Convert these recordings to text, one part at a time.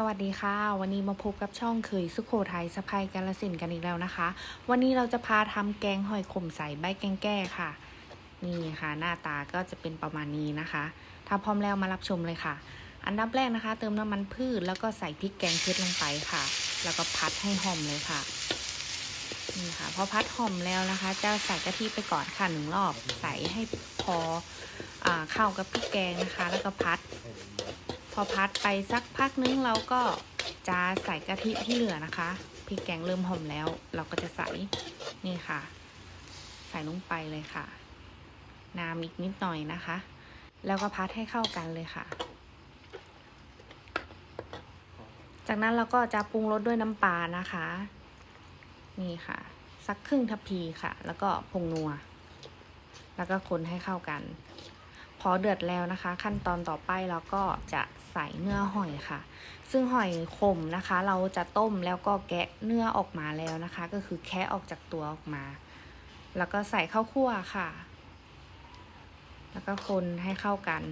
สวัสดีค่ะ วันนี้มาพบกับช่องเคยสุโขทัยสะพายกาลสินกันอีกแล้วนะคะ วันนี้เราจะพาทำแกงหอยขมใส่ใบแกงแก้ค่ะ นี่ค่ะ หน้าตาก็จะเป็นประมาณนี้นะคะ ถ้าพร้อมแล้วมารับชมเลยค่ะ อันดับแรกนะคะ เติมน้ำมันพืชแล้วก็ใส่พริกแกงเผ็ดลงไปค่ะ แล้วก็พัดให้หอมเลยค่ะนี่ค่ะพอพัดหอมแล้วนะคะ จะใส่กะทิไปก่อนค่ะหนึ่งรอบ ใส่ให้พออเข้ากับพริกแกงนะคะ แล้วก็พัด พอพัดไปสักพักนึงเราก็จะใส่กะทิที่เหลือนะคะพริกแกงเริ่มหอมแล้ว เราก็จะใส่นี่ค่ะ ใส่ลงไปเลยค่ะ น้ำอีกนิดหน่อยนะคะ แล้วก็พัดให้เข้ากันเลยค่ะ จากนั้นเราก็จะปรุงรสด้วยน้ำปลานะคะ นี่ค่ะ สักครึ่งทัพพีค่ะ แล้วก็ผงนัว แล้วก็คนให้เข้ากัน พอเดือดแล้วนะคะ ขั้นตอนต่อไปเราก็จะ ใส่เนื้อหอยค่ะ ซึ่งหอยขมนะคะ เราจะต้มแล้วก็แกะเนื้อออกมาแล้วนะคะ ก็คือแคะออกจากตัวออกมา แล้วก็ใส่ข้าวคั่วค่ะ แล้วก็คนให้เข้ากัน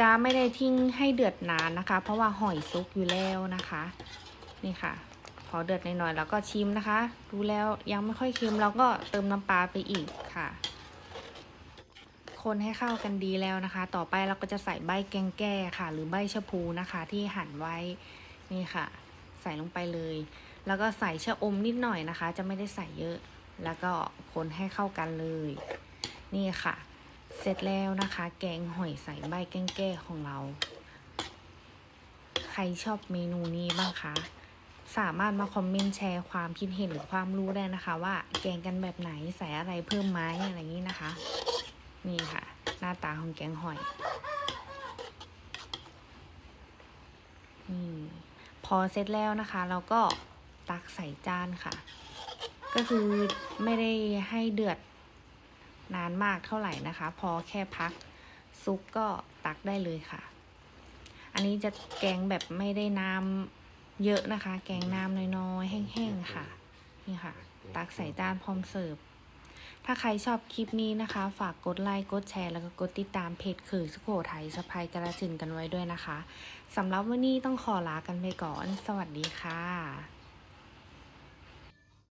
จะไม่ได้ทิ้งให้เดือดนานนะคะ เพราะว่าหอยซุกอยู่แล้วนะคะ นี่ค่ะ พอเดือดหน่อยๆแล้วก็ชิมนะคะ ดูแล้วยังไม่ค่อยเค็มเราก็เติมน้ำปลาไปอีกค่ะ คนให้เข้ากันดีแล้วนะคะ ต่อไปเราก็จะใส่ใบแกงแก้ค่ะ หรือใบชะพูนะคะ ที่หั่นไว้นี่ค่ะ ใส่ลงไปเลย แล้วก็ใส่ชะอมนิดหน่อยนะคะ จะไม่ได้ใส่เยอะ แล้วก็คนให้เข้ากันเลย นี่ค่ะ เสร็จแล้วนะคะ แกงหอยใส่ใบแกงแก้ของเรา ใครชอบเมนูนี้บ้างคะสามารถมาคอมเมนต์แชร์ความคิดเห็นหรือความรู้ได้นะคะ ว่าแกงกันแบบไหนใส่อะไรเพิ่มไหมอะไรอย่างนี้นะคะ นี่ค่ะ หน้าตาของแกงหอยนี่พอเสร็จแล้วนะคะ เราก็ตักใส่จานค่ะ ก็คือไม่ได้ให้เดือดนานมากเท่าไหร่นะคะ พอแค่พักซุปก็ตักได้เลยค่ะ อันนี้จะแกงแบบไม่ได้น้ำเยอะนะคะ แกงน้ำน้อยๆ แห้งๆค่ะ นี่ค่ะ ตักใส่จานพร้อมเสิร์ฟ ถ้าใครชอบคลิปนี้นะคะ ฝากกดไลค์ กดแชร์ แล้วก็กดติดตามเพจคือสุโขทัยสะพายกระสินกันไว้ด้วยนะคะสำหรับวันนี้ต้องขอลากันไปก่อน สวัสดีค่ะ